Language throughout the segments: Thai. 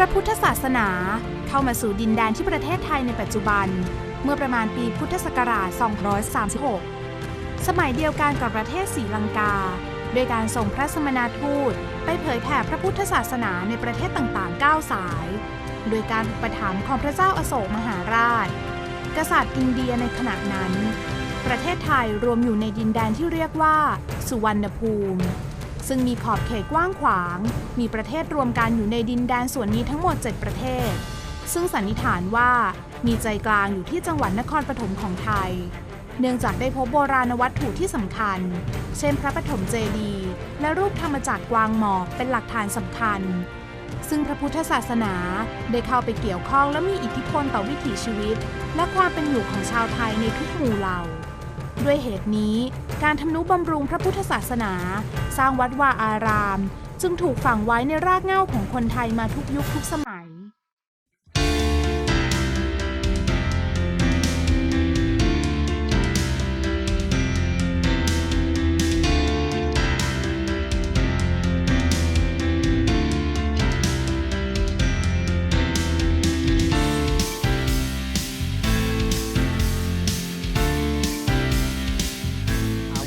พระพุทธศาสนาเข้ามาสู่ดินแดนที่ประเทศไทยในปัจจุบัน เมื่อประมาณปีพุทธศักราช 236 สมัยเดียวกันกับประเทศศรีลังกา โดยการส่งพระสมณทูตไปเผยแผ่พระพุทธศาสนาในประเทศต่างๆ 9 สาย โดยการอุปถัมภ์ของพระเจ้าอโศกมหาราช กษัตริย์อินเดียในขณะนั้น ประเทศไทยรวมอยู่ในดินแดนที่เรียกว่า สุวรรณภูมิ ซึ่งมีขอบเขตกว้างขวาง มีประเทศรวมกันอยู่ในดินแดนส่วนนี้ทั้งหมด 7 ประเทศ ซึ่งสันนิษฐานว่ามีใจกลางอยู่ที่จังหวัดนครปฐมของไทย เนื่องจากได้พบโบราณวัตถุที่สำคัญ เช่นพระปฐมเจดีย์และรูปธรรมจักรกวางหมอบเป็นหลักฐานสำคัญ ซึ่งพระพุทธศาสนาได้เข้าไปเกี่ยวข้องและมีอิทธิพลต่อวิถีชีวิต และความเป็นอยู่ของชาวไทยในทุกหมู่เหล่า ด้วยเหตุนี้การทำนุบำรุงพระพุทธศาสนา สร้างวัดวาอาราม จึงถูกฝังไว้ในรากเหง้าของคนไทยมาทุกยุคทุกสมัย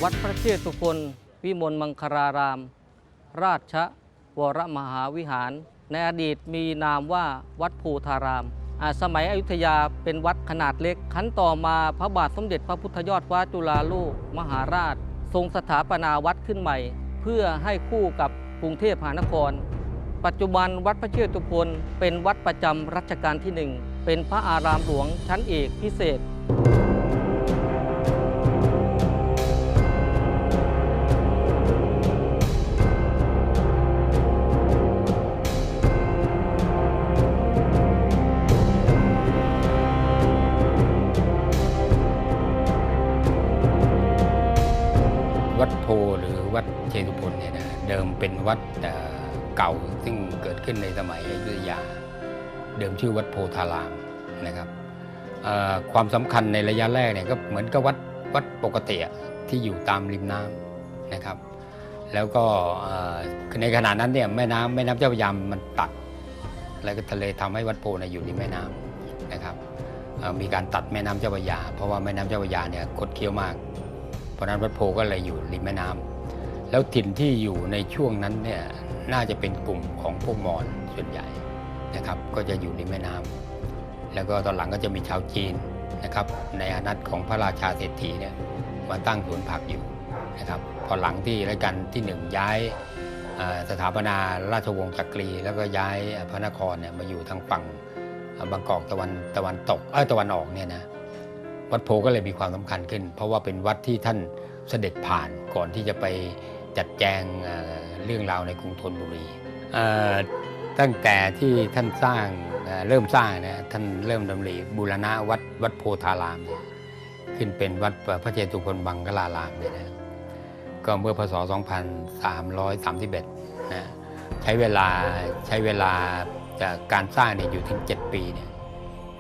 วัดพระเชตุพนวิมลมังคาราราม ราชวรมหาวิหาร ในอดีตมีนามว่าวัดภูธารามาสมัยอยุธยาเป็นวัดขนาดเล็กขั้นต่อมาพระบาทสมเด็จพระพุทธยอดฟ้าจุฬาโลกมหาราช ทรงสถาปนาวัดขึ้นใหม่ เพื่อให้คู่กับกรุงเทพมหานคร ปัจจุบันวัดพระเชตุพนเป็นวัดประจำรัชกาลที่หนึ่งเป็นพระอารามหลวงชั้นเอกพิเศษ วัดโพหรือวัดเชตุพนเนี่ยนะเดิมเป็นวัดเก่าซึ่งเกิดขึ้นในสมัยอยุธยา เดิมชื่อวัดโพธารามนะครับความสำคัญในระยะแรกเนี่ยก็เหมือนกับวัดวัดปกติที่อยู่ตามริมน้ำนะครับ แล้วก็ในขณะนั้นเนี่ยแม่น้ำแม่น้ำเจ้าพระยามันตัด แล้วก็ทะเลทำให้วัดโพนี่ยอยู่ริมแม่น้ำนะครับมีการตัดแม่น้ำเจ้าพระยา เพราะว่าแม่น้ำเจ้าพระยาเนี่ยคดเคี้ยวมาก ราะนั้นวัดโพก็เลยอยู่ริมแม่น้ำแล้วถิ่นที่อยู่ในช่วงนั้นเนี่ยน่าจะเป็นกลุ่มของพวกมอญส่วนใหญ่นะครับ ก็จะอยู่ริมแม่น้ำแล้วก็ตอนหลังก็จะมีชาวจีนนะครับ ในอานัตของพระราชาเศรษฐีเนี่ยมาตั้งสวนผักอยู่นะครับพอหลังที่รัชกาลที่หนึ่งย้ายสถาปนาราชวงศ์จักรี แล้วก็ย้ายพระนครเนี่ยมาอยู่ทางฝั่งบางกอกตะวันตะวันตกเอยตะวันออกเนี่ยนะ วัดโพก็เลยมีความสำคัญขึ้น เพราะว่าเป็นวัดที่ท่านเสด็จผ่านก่อนที่จะไปจัดแจงเรื่องราวในกรุงธนบุรี ตั้งแต่ที่ท่านสร้างเอ่อเริ่มสร้างนะท่านเริ่มดำริบูรณะวัดวัดโพธารามเนี่ยขึ้นเป็นวัดพระเจตุพนบังกลารามเนี่ยนะก็เมื่อพศ 2331นะใช้เวลาใช้เวลาจากการสร้างเนี่ยอยู่ถึง 7 ปีเนี่ย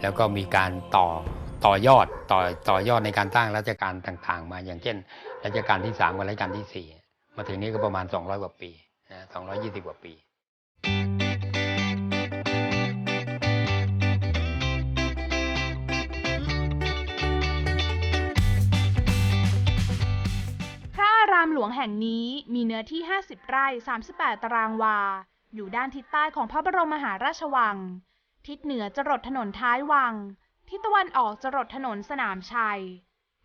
แล้วก็มีการต่อ ต่อยอดต่อต่อยอดในการตั้งราชการต่างๆ มาอย่างเช่นรัชกาลที่3กับรัชกาลที่ 4 มาถึงนี้ก็ประมาณ 200 กว่าปีนะ220 กว่าปีพระอารามหลวงแห่งนี้มีเนื้อที่ 50 ไร่ 38 ตารางวา อยู่ด้านทิศใต้ของพระบรมมหาราชวัง ทิศเหนือจรดถนนท้ายวัง ทิศตะวันออกจรดถนนสนามชัย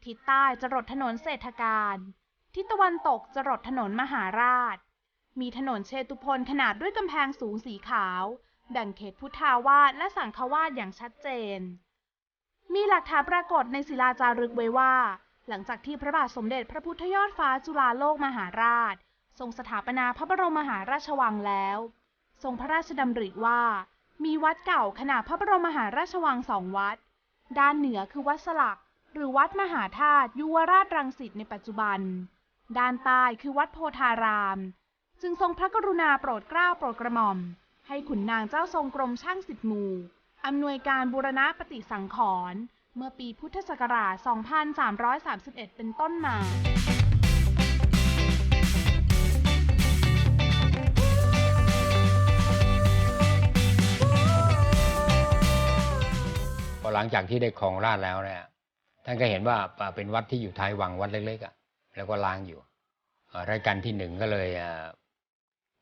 ทิศใต้จรดถนนเศรษฐการ ทิศตะวันตกจรดถนนมหาราช มีถนนเชตุพนขนาดด้วยกำแพงสูงสีขาว แบ่งเขตพุทธาวาสและสังฆวาสอย่างชัดเจน มีหลักฐานปรากฏในศิลาจารึกไว้ว่า หลังจากที่พระบาทสมเด็จพระพุทธยอดฟ้าจุฬาโลกมหาราช ทรงสถาปนาพระบรมมหาราชวังแล้ว ทรงพระราชดำริว่า มีวัดเก่าขนาดพระบรมมหาราชวังสองวัด ด้านเหนือคือวัดสลัก หรือวัดมหาธาตุยุวราชรังสิตในปัจจุบัน ด้านใต้คือวัดโพธาราม จึงทรงพระกรุณาโปรดเกล้าโปรดกระหม่อม ให้ขุนนางเจ้าทรงกรมช่างสิบหมู่อำนวยการบูรณะปฏิสังขรณ์เมื่อปีพุทธศักราช 2331 เป็นต้นมา อหลังจากที่ได้ครองราชแล้วเนี่ยท่านก็เห็นว่าเป็นวัดที่อยู่ท้ายวังวัดเล็กๆอะแล้วก็ล้างอยู่รัชกาลที่หนึ่งก็เลย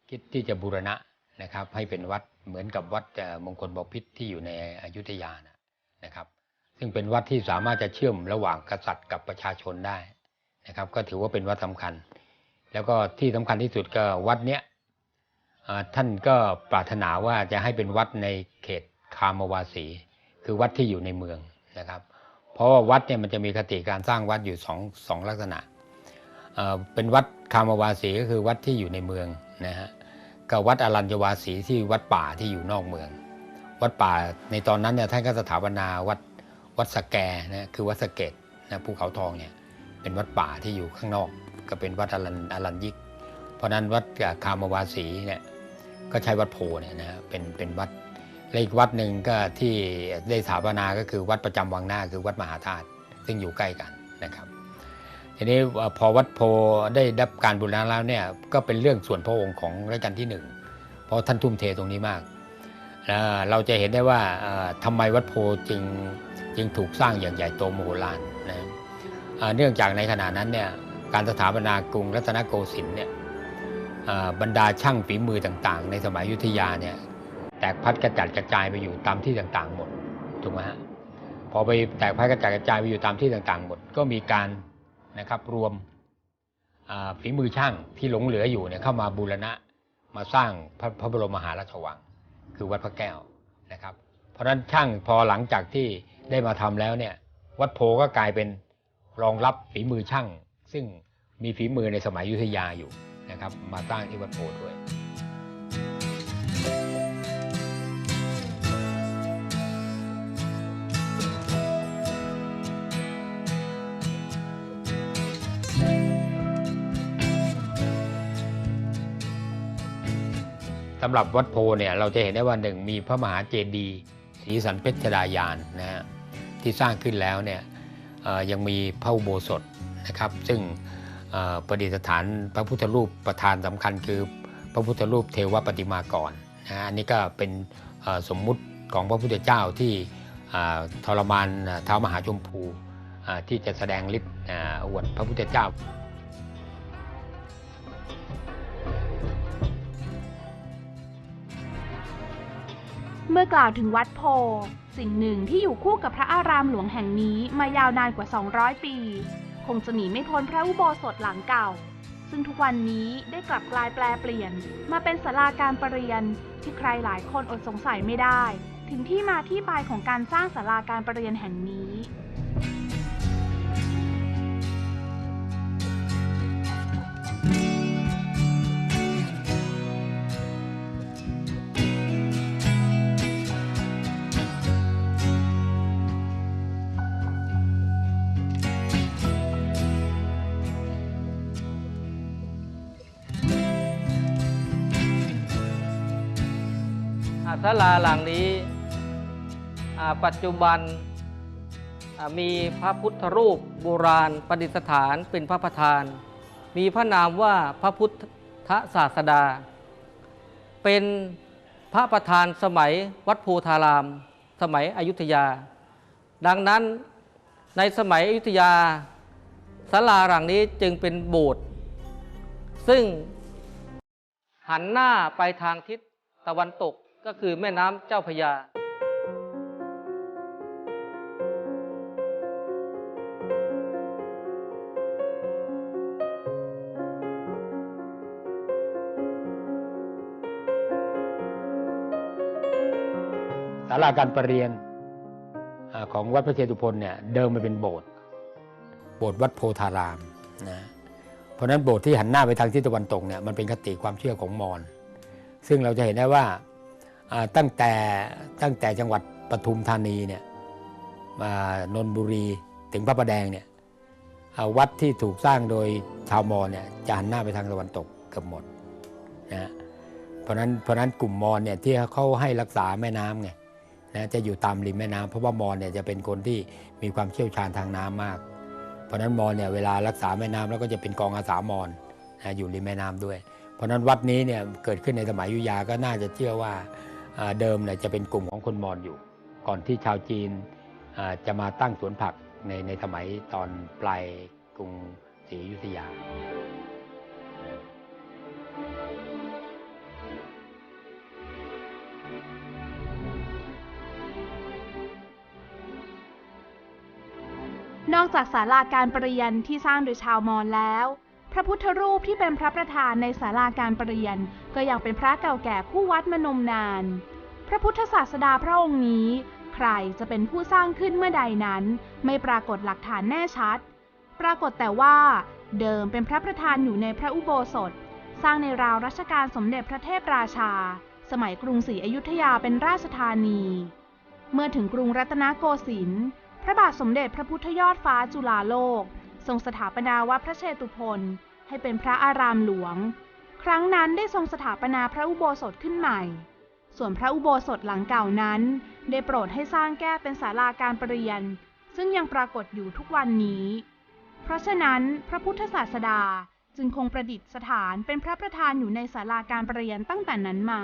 คิดที่จะบูรณะนะครับ ให้เป็นวัดเหมือนกับวัดมงคลบพิตรที่อยู่ในอยุธยานะนะครับ ซึ่งเป็นวัดที่สามารถจะเชื่อมระหว่างกษัตริย์กับประชาชนได้นะครับ ก็ถือว่าเป็นวัดสำคัญ แล้วก็ที่สำคัญที่สุดก็วัดเนี้ยท่านก็ปรารถนาว่าจะให้เป็นวัดในเขตคามวาสี คือวัดที่อยู่ในเมืองนะครับ เพราะว่าวัดเนี่ยมันจะมีคติการสร้างวัดอยู่สองสองลักษณะเเป็นวัดคามวาสีก็คือวัดที่อยู่ในเมืองนะฮะกับวัดอรัญญวาสีที่วัดป่าที่อยู่นอกเมือง วัดป่าในตอนนั้นเนี่ยท่านก็สถาปนาวัดวัดสแกนะคือวัดสะเกตนะภูเขาทองเนี่ยเป็นวัดป่าที่อยู่ข้างนอก ก็เป็นวัดอรัญอรัญยิก เพราะฉะนั้นวัดคามวาสีเนี่ยก็ใช้วัดโพเนี่ยนะฮะเป็นเป็นวัด และอีกวัดหนึ่งก็ที่ได้สถาปนาก็คือวัดประจำวังหน้าคือวัดมหาธาตุซึ่งอยู่ใกล้กันนะครับ ทีนี้พอวัดโพได้รับการบูรณะแล้วเนี่ยก็เป็นเรื่องส่วนพระองค์ของรัชกาลที่หนึ่งเพราะท่านทุ่มเทตรงนี้มาก เราจะเห็นได้ว่าเอ่อทำไมวัดโพจึงจึงถูกสร้างอย่างใหญ่โตมโหฬารนะเนื่องจากในขณะนั้นเนี่ยการสถาปนากรุงรัตนโกสินทร์เนี่ยบรรดาช่างฝีมือต่างๆ ในสมัยยุทธยาเนี่ย ตกพัดกระจัดกระจายไปอยู่ตามที่ต่างๆหมดถูกไหมฮะพอไปแตกพัดกระจัดกระจายไปอยู่ตามที่ต่างๆหมดก็มีการนะครับรวมฝีมือช่างที่หลงเหลืออยู่เนี่ยเข้ามาบูรณะมาสร้างพระพระบรมมหาราชวัง คือวัดพระแก้วนะครับ เพราะฉะนั้นช่างพอหลังจากที่ได้มาทำแล้วเนี่ยวัดโพก็กลายเป็นรองรับฝีมือช่าง ซึ่งมีฝีมือในสมัยยุทธยาอยู่นะครับ มาตั้งที่วัดโพด้วย หรับวัดโพเนี่ยเราจะเห็นได้ว่าหนึ่งมีพระมหาเจดีย์ศรีสันเพชรดายานนะฮะที่สร้างขึ้นแล้วเนี่ยยังมีพระอุโบสถนะครับ ซึ่งเประดิษฐานพระพุทธรูปประธานสำคัญคือพระพุทธรูปเทวปฏิมากรนะฮะอันนี้ก็เป็นสมมุติของพระพุทธเจ้าที่ทรมานเท้ามหาชมพูที่จะแสดงฤทธิ์อวดพระพุทธเจ้า เมื่อกล่าวถึงวัดโพ สิ่งหนึ่งที่อยู่คู่กับพระอารามหลวงแห่งนี้มายาวนานกว่า 200 ปี คงจะหนีไม่พ้นพระอุโบสถหลังเก่า ซึ่งทุกวันนี้ได้กลับกลายแปลเปลี่ยน มาเป็นศาลาการประเรียน ที่ใครหลายคนอดสงสัยไม่ได้ ถึงที่มาที่ไปของการสร้างศาลาการประเรียนแห่งนี้ ศาลาหลังนี้ปัจจุบันมีพระพุทธรูปโบราณประดิษฐานเป็นพระประธาน มีพระนามว่าพระพุทธศาสดา เป็นพระประธานสมัยวัดโพธาราม สมัยอยุธยา ดังนั้นในสมัยอยุธยาศาลาหลังนี้จึงเป็นโบสถ์ซึ่งหันหน้าไปทางทิศตะวันตก ก็คือแม่น้ำเจ้าพระยาศาลาการประเรียนของวัดพระเชตุพนเนี่ยเดิมมันเป็นโบสถ์โบสถ์วัดโพธารามนะเพราะฉะนั้นโบสถ์ที่หันหน้าไปทางทิศตะวันตกเนี่ยมันเป็นคติความเชื่อของมอญซึ่งเราจะเห็นได้ว่า ตั้งแต่ตั้งแต่จังหวัดปทุมธานีเนี่ยมานนบุรีถึงพระประแดงเนี่ยวัดที่ถูกสร้างโดยชาวมอญเนี่ยจะหันหน้าไปทางตะวันตกเกือบหมดนะเพราะนั้นเพราะนั้นกลุ่มมอญเนี่ยที่เขาให้รักษาแม่น้ำไงนะจะอยู่ตามริมแม่น้ำเพราะว่ามอญเนี่ยจะเป็นคนที่มีความเชี่ยวชาญทางน้ำมาก เพราะนั้นมอญเนี่ยเวลารักษาแม่น้ำแล้วก็จะเป็นกองอาสามอญนะอยู่ริมแม่น้ำด้วย เพราะนั้นวัดนี้เนี่ยเกิดขึ้นในสมัยยุธยาก็น่าจะเชื่อว่า เดิมเนี่ยจะเป็นกลุ่มของคนมอญอยู่ ก่อนที่ชาวจีนจะมาตั้งสวนผักในในสมัยตอนปลายกรุงศรีอยุธยา นอกจากศาลาการประเรียนที่สร้างโดยชาวมอญแล้ว พระพุทธรูปที่เป็นพระประธานในศาลาการประเรียน ก็ยังเป็นพระเก่าแก่คู่วัดมานมนาน พระพุทธศาสดาพระองค์นี้ ใครจะเป็นผู้สร้างขึ้นเมื่อใดนั้น ไม่ปรากฏหลักฐานแน่ชัด ปรากฏแต่ว่า เดิมเป็นพระประธานอยู่ในพระอุโบสถ สร้างในราวรัชกาลสมเด็จพระเทพราชา สมัยกรุงศรีอยุธยาเป็นราชธานี เมื่อถึงกรุงรัตนโกสินทร์พระบาทสมเด็จพระพุทธยอดฟ้าจุฬาโลก ทรงสถาปนาวัดพระเชตุพนให้เป็นพระอารามหลวง ครั้งนั้นได้ทรงสถาปนาพระอุโบสถขึ้นใหม่ ส่วนพระอุโบสถหลังเก่านั้น ได้โปรดให้สร้างแก้เป็นศาลาการประเรียน ซึ่งยังปรากฏอยู่ทุกวันนี้ เพราะฉะนั้นพระพุทธศาสดาจึงคงประดิษฐานเป็นพระประธานอยู่ในศาลาการประเรียนตั้งแต่นั้นมา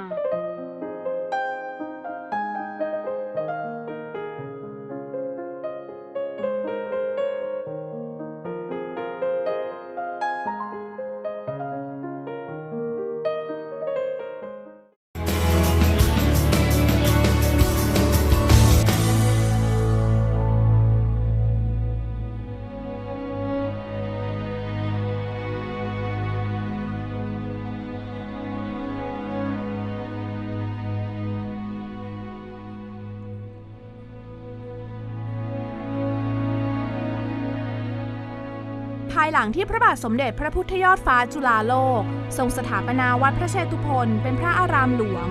ภายหลังที่พระบาทสมเด็จพระพุทธยอดฟ้าจุฬาโลก ทรงสถาปนาวัดพระเชตุพนเป็นพระอารามหลวง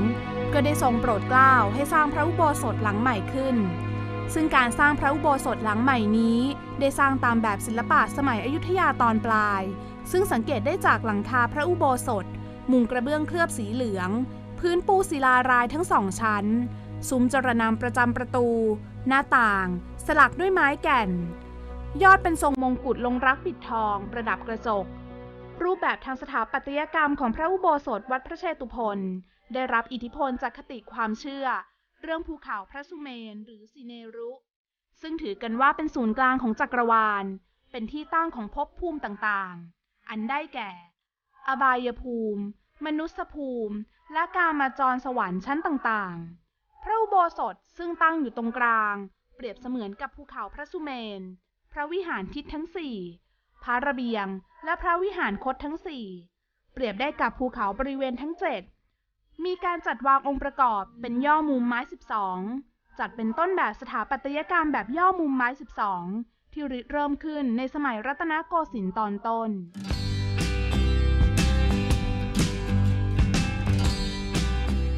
ก็ได้ทรงโปรดเกล้าให้สร้างพระอุโบสถหลังใหม่ขึ้น ซึ่งการสร้างพระอุโบสถหลังใหม่นี้ ได้สร้างตามแบบศิลปะสมัยอยุธยาตอนปลาย ซึ่งสังเกตได้จากหลังคาพระอุโบสถ มุงกระเบื้องเคลือบสีเหลือง พื้นปูศิลารายทั้งสองชั้น ซุ้มจรนำประจำประตู หน้าต่าง สลักด้วยไม้แก่น ยอดเป็นทรงมงกุฎลงรักปิดทอง ประดับกระจก รูปแบบทางสถาปัตยกรรมของพระอุโบสถวัดพระเชตุพนได้รับอิทธิพลจากคติความเชื่อ เรื่องภูเขาพระสุเมนหรือสิเนรุ ซึ่งถือกันว่าเป็นศูนย์กลางของจักรวาล เป็นที่ตั้งของภพภูมิต่างๆ อันได้แก่ อบายภูมิ มนุษยภูมิ และกามาจรสวรรค์ชั้นต่างๆ พระอุโบสถซึ่งตั้งอยู่ตรงกลาง เปรียบเสมือนกับภูเขาพระสุเมน พระวิหารทิศทั้งสี่ พระระเบียง และพระวิหารคดทั้งสี่ เปรียบได้กับภูเขาบริเวณทั้งเจ็ด มีการจัดวางองค์ประกอบเป็นย่อมุมไม้12จัดเป็นต้นแบบสถาปัตยกรรมแบบย่อมุมไม้12ที่ริเริ่มขึ้นในสมัยรัตนโกสินทร์ตอนต้น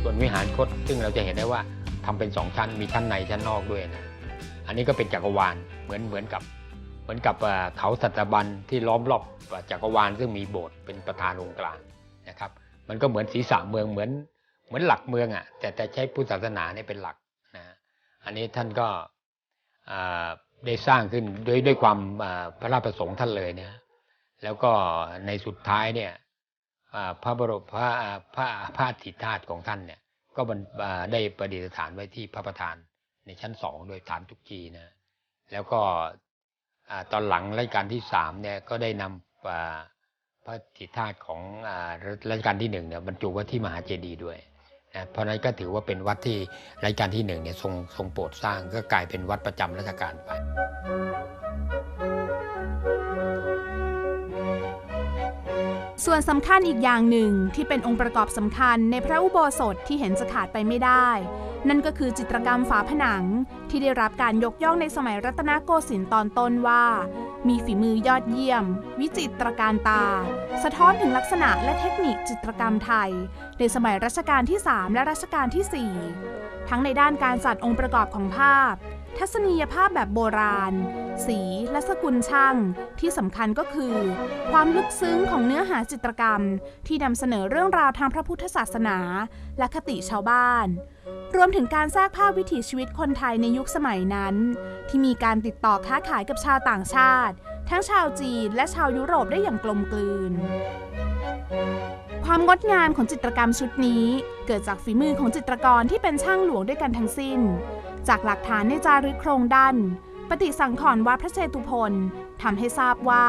ส่วนวิหารคตซึ่งเราจะเห็นได้ว่าทำเป็นสองชั้นมีชั้นในชั้นนอกด้วยนะ อันนี้ก็เป็นจักรวาลเหมือนเหมือนกับ เหมือนกับเขาสัตบันที่ล้อมรอบจักรวาลซึ่งมีโบสถ์เป็นประธานองค์กลางนะครับ มันก็เหมือนศีรษะเมืองเหมือนเหมือนหลักเมืองอะแต่แต่ใช้พุทธศาสนาเนี่ยเป็นหลักนะอันนี้ท่านก็ได้สร้างขึ้นด้วยด้วยความพระราชประสงค์ท่านเลยเนะแล้วก็ในสุดท้ายเนี่ยพระบรมพระพระพระถิธาตุของท่านเนี่ยก็ได้ประดิษฐานไว้ที่พระประธานในชั้นสองโดยฐานทุกจีนะแล้วก็ ตอนหลังรัชกาลที่สามเนี่ยก็ได้นำพระถิธาตุของรัชกาลที่หนึ่งเนี่ยบรรจุไว้ที่มหาเจดีย์ด้วยนะเพราะนั้นก็ถือว่าเป็นวัดที่รัชกาลที่หนึ่งเนี่ยทรงทรงโปรดสร้างก็กลายเป็นวัดประจำราชการไปส่วนสำคัญอีกอย่างหนึ่งที่เป็นองค์ประกอบสำคัญในพระอุโบสถที่เห็นจะขาดไปไม่ได้ นั่นก็คือจิตรกรรมฝาผนังที่ได้รับการยกย่องในสมัยรัตนโกสินทร์ตอนต้นว่า มีฝีมือยอดเยี่ยม วิจิตรการตา สะท้อนถึงลักษณะและเทคนิคจิตรกรรมไทย ในสมัยรัชกาลที่ 3 และรัชกาลที่ 4 ทั้งในด้านการจัดองค์ประกอบของภาพ ทัศนียภาพแบบโบราณ สีและสกุลช่าง ที่สำคัญก็คือ ความลึกซึ้งของเนื้อหาจิตรกรรม ที่นำเสนอเรื่องราวทางพระพุทธศาสนา และคติชาวบ้าน รวมถึงการแทรกภาพวิถีชีวิตคนไทยในยุคสมัยนั้น ที่มีการติดต่อค้าขายกับชาวต่างชาติ ทั้งชาวจีนและชาวยุโรปได้อย่างกลมกลืน ความงดงามของจิตรกรรมชุดนี้ เกิดจากฝีมือของจิตรกรที่เป็นช่างหลวงด้วยกันทั้งสิ้น จากหลักฐานในจารึกโครงด้านปฏิสังขรณ์วัดพระเชตุพนทำให้ทราบว่า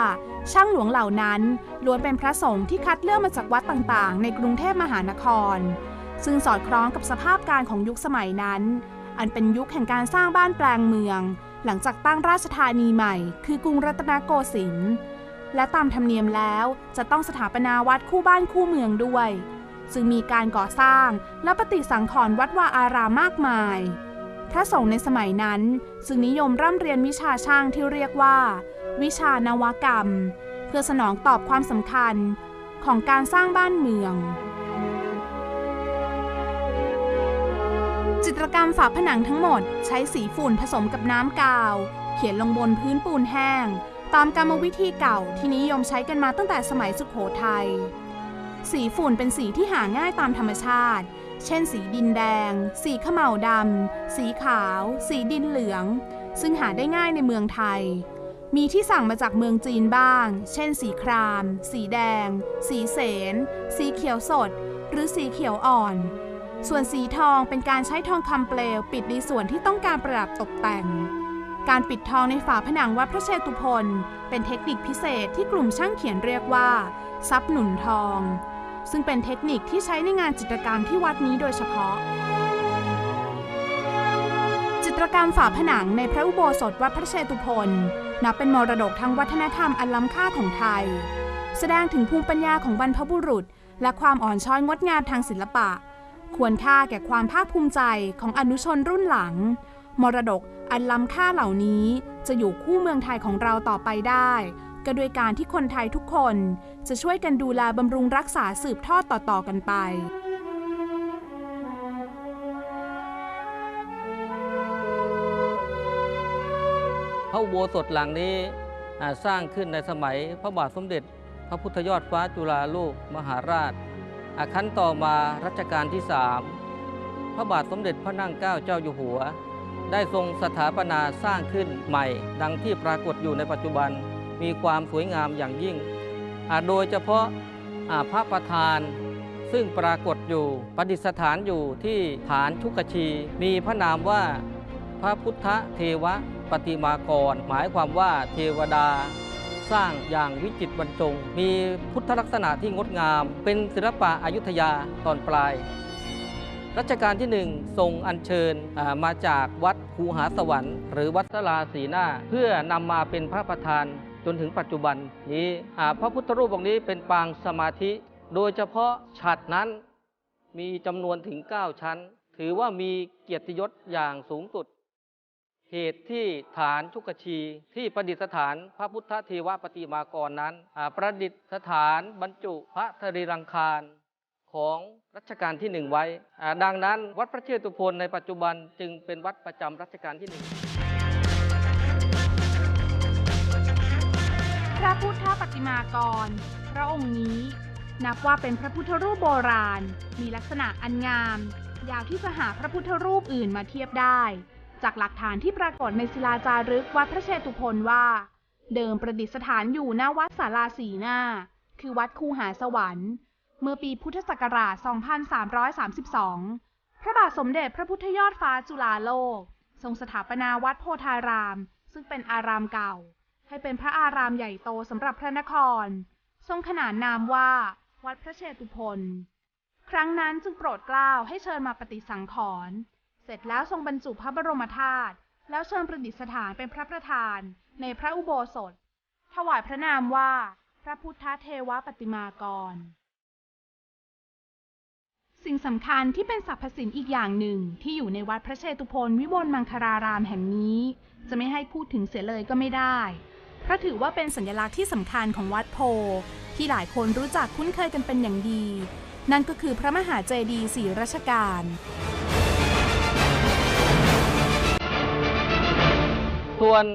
ช่างหลวงเหล่านั้นล้วนเป็นพระสงฆ์ที่คัดเลือกมาจากวัดต่างๆ ในกรุงเทพมหานคร ซึ่งสอดคล้องกับสภาพการของยุคสมัยนั้น อันเป็นยุคแห่งการสร้างบ้านแปลงเมือง หลังจากตั้งราชธานีใหม่ คือกรุงรัตนโกสินทร์และตามธรรมเนียมแล้วจะต้องสถาปนาวัดคู่บ้านคู่เมืองด้วย ซึ่งมีการก่อสร้างและปฏิสังขรณ์วัดวาอารามมากมาย พระสงฆ์ในสมัยนั้นซึ่งนิยมร่ำเรียนวิชาช่างที่เรียกว่า วิชานวกรรม เพื่อสนองตอบความสำคัญของการสร้างบ้านเมือง จิตรกรรมฝาผนังทั้งหมด ใช้สีฝุ่นผสมกับน้ำกาว เขียนลงบนพื้นปูนแห้ง ตามกรรมวิธีเก่าที่นิยมใช้กันมาตั้งแต่สมัยสุขโขทัยสีฝุ่นเป็นสีที่หาง่ายตามธรรมชาติ เช่น สีดินแดง สีขมเหลาดำ สีขาว สีดินเหลือง ซึ่งหาได้ง่ายในเมืองไทย มีที่สั่งมาจากเมืองจีนบ้าง เช่น สีคราม สีแดง สีเสน สีเขียวสด หรือสีเขียวอ่อน ส่วนสีทองเป็นการใช้ทองคำเปลว ปิดในส่วนที่ต้องการประดับตกแต่ง การปิดทองในฝาผนังวัดพระเชตุพนเป็นเทคนิคพิเศษที่กลุ่มช่างเขียนเรียกว่า ซับหนุนทอง ซึ่งเป็นเทคนิคที่ใช้ในงานจิตรกรรมที่วัดนี้โดยเฉพาะ จิตรกรรมฝาผนังในพระอุโบสถวัดพระเชตุพนนับเป็นมรดกทางวัฒนธรรมอันล้ำค่าของไทย แสดงถึงภูมิปัญญาของบรรพบุรุษ และความอ่อนช้อยงดงามทางศิลปะ ควรค่าแก่ความภาคภูมิใจของอนุชนรุ่นหลัง มรดกอันล้ำค่าเหล่านี้จะอยู่คู่เมืองไทยของเราต่อไปได้ ก็โดยการที่คนไทยทุกคนจะช่วยกันดูแลบำรุงรักษาสืบทอดต่อๆกันไปพระอุโบสถหลังนี้สร้างขึ้นในสมัยพระบาทสมเด็จ พระพุทธยอดฟ้าจุฬาโลกมหาราช อาคันต่อมารัชกาลที่สามพระบาทสมเด็จพระนั่งเกล้าเจ้าอยู่หัว ได้ทรงสถาปนาสร้างขึ้นใหม่ ดังที่ปรากฏอยู่ในปัจจุบันมีความสวยงามอย่างยิ่ง โดยเฉพาะาพระประธาน ซึ่งปรากฏอยู่ประดิษฐานอยู่ที่ฐานชุกชี มีพระนามว่าพระพุทธเทวปฏิมากร หมายความว่าเทวดา สร้างอย่างวิจิตรบรรจง มีพุทธลักษณะที่งดงาม เป็นศิลปะอายุทยาตอนปลาย รัชกาลที่หนึ่งทรงอัญเชิญมาจากวัดคูหาสวรรค์ หรือวัดสลาสีหน้า เพื่อนำมาเป็นพระประธานจนถึงปัจจุบันนี้พระพุทธรูปองค์นี้เป็นปางสมาธิ โดยเฉพาะฉัดนั้นมีจำนวนถึง 9 ชั้น ถือว่ามีเกียรติยศอย่างสูงสุด เหตุที่ฐานชุกชี ที่ประดิษฐานพระพุทธเทวปฏิมากรนั้น ประดิษฐานบรรจุพระธรีรังคารของรัชกาลที่หนึ่งไว้ ดังนั้นวัดพระเชตุพนในปัจจุบันจึงเป็นวัดประจำรัชกาลที่หนึ่งพระพุทธปฏิมากร พระองค์นี้ นับว่าเป็นพระพุทธรูปโบราณ มีลักษณะอันงาม ยาวที่จะหาพระพุทธรูปอื่นมาเทียบได้ จากหลักฐานที่ปรากฏในศิลาจารึกวัดพระเชตุพนว่า เดิมประดิษฐานอยู่หน้าวัดศาลาสีหน้า คือวัดคูหาสวรรค์ เมื่อปีพุทธศักราช 2332 พระบาทสมเด็จพระพุทธยอดฟ้าจุฬาโลก ทรงสถาปนาวัดโพธาราม ซึ่งเป็นอารามเก่า ให้เป็นพระอารามใหญ่โตสำหรับพระนคร ทรงขนานนามว่า วัดพระเชตุพนครั้งนั้นจึงโปรดเกล้าให้เชิญมาปฏิสังขรณ์ เสร็จแล้วทรงบรรจุพระบรมธาตุแล้วเชิญประดิษฐานเป็นพระประธานในพระอุโบสถ ถวายพระนามว่า พระพุทธเทวปฏิมากร สิ่งสำคัญที่เป็นสรรพสินอีกอย่างหนึ่งที่อยู่ในวัดพระเชตุพนวิมลมังคารารามแห่งนี้ จะไม่ให้พูดถึงเสียเลยก็ไม่ได้ เพราะถือว่าเป็นสัญลักษณ์ที่สำคัญของวัดโพ ที่หลายคนรู้จักคุ้นเคยกันเป็นอย่างดี นั่นก็คือพระมหาเจดีย์สีรัชกาล ส่วน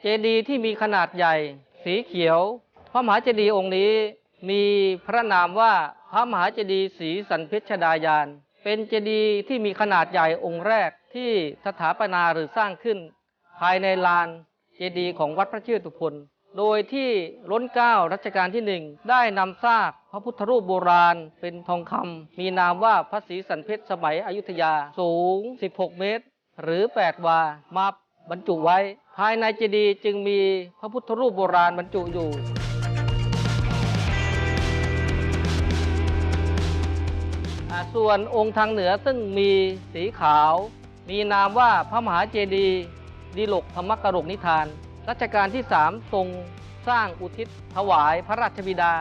เจดีย์ที่มีขนาดใหญ่ สีเขียว พระมหาเจดีย์องค์นี้มีพระนามว่าพระมหาเจดีย์ศรีสันเพชรดายาน เป็นเจดีย์ที่มีขนาดใหญ่องค์แรกที่สถาปนาหรือสร้างขึ้น ภายในลานเจดีย์ของวัดพระเชตุพนโดยที่ล้นเก้ารัชกาลที่หนึ่งได้นำซากพระพุทธรูปโบราณเป็นทองคำมีนามว่าพระศรีสันเพชรสมัยอยุธยาสูง 16 เมตร หรือ 8 วามา บรรจุไว้ ภายในเจดีย์จึงมีพระพุทธรูปโบราณบรรจุอยู่ ส่วนองค์ทางเหนือซึ่งมีสีขาว มีนามว่าพระมหาเจดีย์ดีลกธรรมกรกนิทาน รัชกาลที่สามทรงสร้างอุทิศถวายพระราชบิดา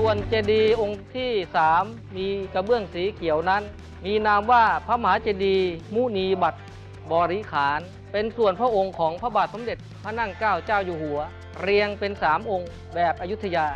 ส่วนเจดีย์องค์ที่สามมีกระเบื้องสีเขียวนั้น มีนามว่าพระมหาเจดีย์มุนีบัตรบริขาร เป็นส่วนพระองค์ของพระบาทสมเด็จพระนั่งเกล้าเจ้าอยู่หัว เรียงเป็นสามองค์แบบอยุธยา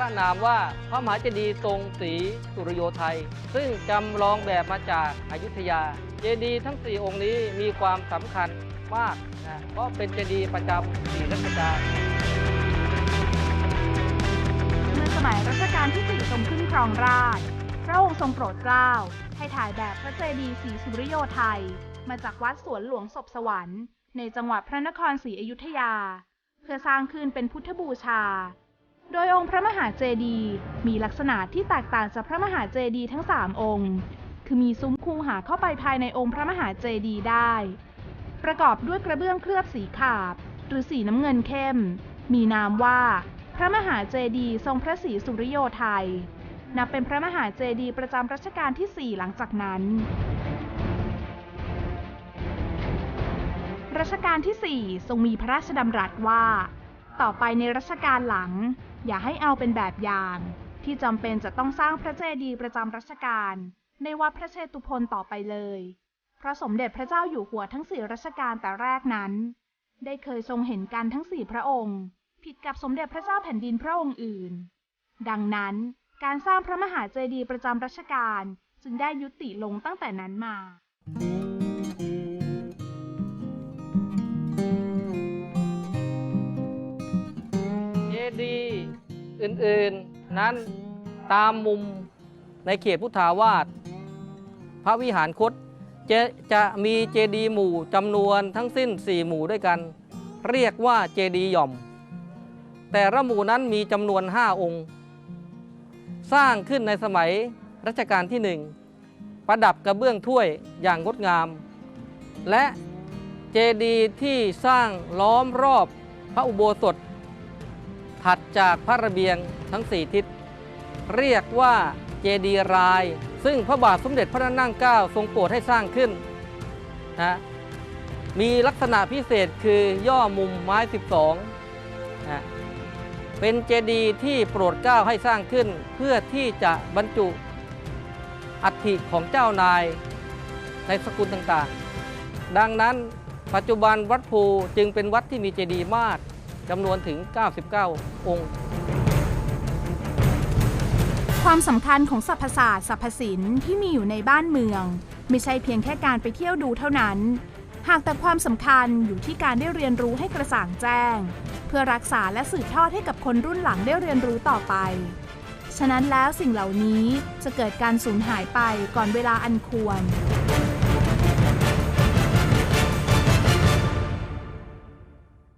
ระนามว่าพระมหาเจดีย์ทรงศรีสุริโยไทย ซึ่งจำลองแบบมาจากอายุทยา เจดีย์ทั้ง 4 องค์นี้มีความสำคัญมากนะเพราะเป็นเจดีย์ประจำสี่รัชกาลเมื่อสมัยรัชกาลที่4ทรงขึ้นครองราชพระองค์ทรงโปรดเกล้าให้ถ่ายแบบพระเจดีย์ศรีสุริโยไทย มาจากวัดสวนหลวงศพสวรรค์ ในจังหวัดพระนครศรีอยุธยา เพื่อสร้างขึ้นเป็นพุทธบูชา โดยองค์พระมหาเจดีย์มีลักษณะที่แตกต่างจากพระมหาเจดีย์ทั้ง 3 องค์ คือมีซุ้มคูหาเข้าไปภายในองค์พระมหาเจดีย์ได้ ประกอบด้วยกระเบื้องเคลือบสีขาบ หรือสีน้ำเงินเข้ม มีนามว่า พระมหาเจดีย์ทรงพระศรีสุริโยไทย นับเป็นพระมหาเจดีย์ประจำรัชกาลที่ 4 หลังจากนั้นรัชกาลที่ 4 ทรงมีพระราชดำรัสว่า ต่อไปในรัชกาลหลัง อย่าให้เอาเป็นแบบอย่าง ที่จำเป็นจะต้องสร้างพระเจดีย์ประจำรัชกาลในวัดพระเชตุพนต่อไปเลย เพราะสมเด็จพระเจ้าอยู่หัวทั้งสี่รัชกาลแต่แรกนั้น ได้เคยทรงเห็นกันทั้งสี่พระองค์ ผิดกับสมเด็จพระเจ้าแผ่นดินพระองค์อื่น ดังนั้นการสร้างพระมหาเจดีย์ประจำรัชกาลจึงได้ยุติลงตั้งแต่นั้นมาเจดีย์ อื่นๆ นั้นตามมุมในเขตพุทธาวาสพระวิหารคตจะจะมีเจดีย์หมู่จำนวนทั้งสิ้น 4 หมู่ด้วยกัน เรียกว่าเจดีย์หย่อม แต่ละหมู่นั้นมีจำนวน 5 องค์ สร้างขึ้นในสมัยรัชกาลที่หนึ่งประดับกระเบื้องถ้วยอย่างงดงาม และเจดีย์ที่สร้างล้อมรอบพระอุโบสถ ถัดจากพระระเบียงทั้งสี่ทิศ เรียกว่าเจดีราย ซึ่งพระบาทสมเด็จพระนั่งเกล้าทรงโปรดให้สร้างขึ้นนะมีลักษณะพิเศษคือย่อมุมไม้ 12นะเป็นเจดีย์ที่โปรดเกล้าให้สร้างขึ้น เพื่อที่จะบรรจุอัฐิของเจ้านายในสกุลต่างๆ ดังนั้นปัจจุบันวัดภูจึงเป็นวัดที่มีเจดีย์มาก จำนวนถึง 99 องค์ ความสำคัญของสรรพศาสตร์สรรพศิลป์ที่มีอยู่ในบ้านเมือง ไม่ใช่เพียงแค่การไปเที่ยวดูเท่านั้น หากแต่ความสำคัญอยู่ที่การได้เรียนรู้ให้กระจ่างแจ้ง เพื่อรักษาและสืบทอดให้กับคนรุ่นหลังได้เรียนรู้ต่อไป ฉะนั้นแล้วสิ่งเหล่านี้จะเกิดการสูญหายไปก่อนเวลาอันควร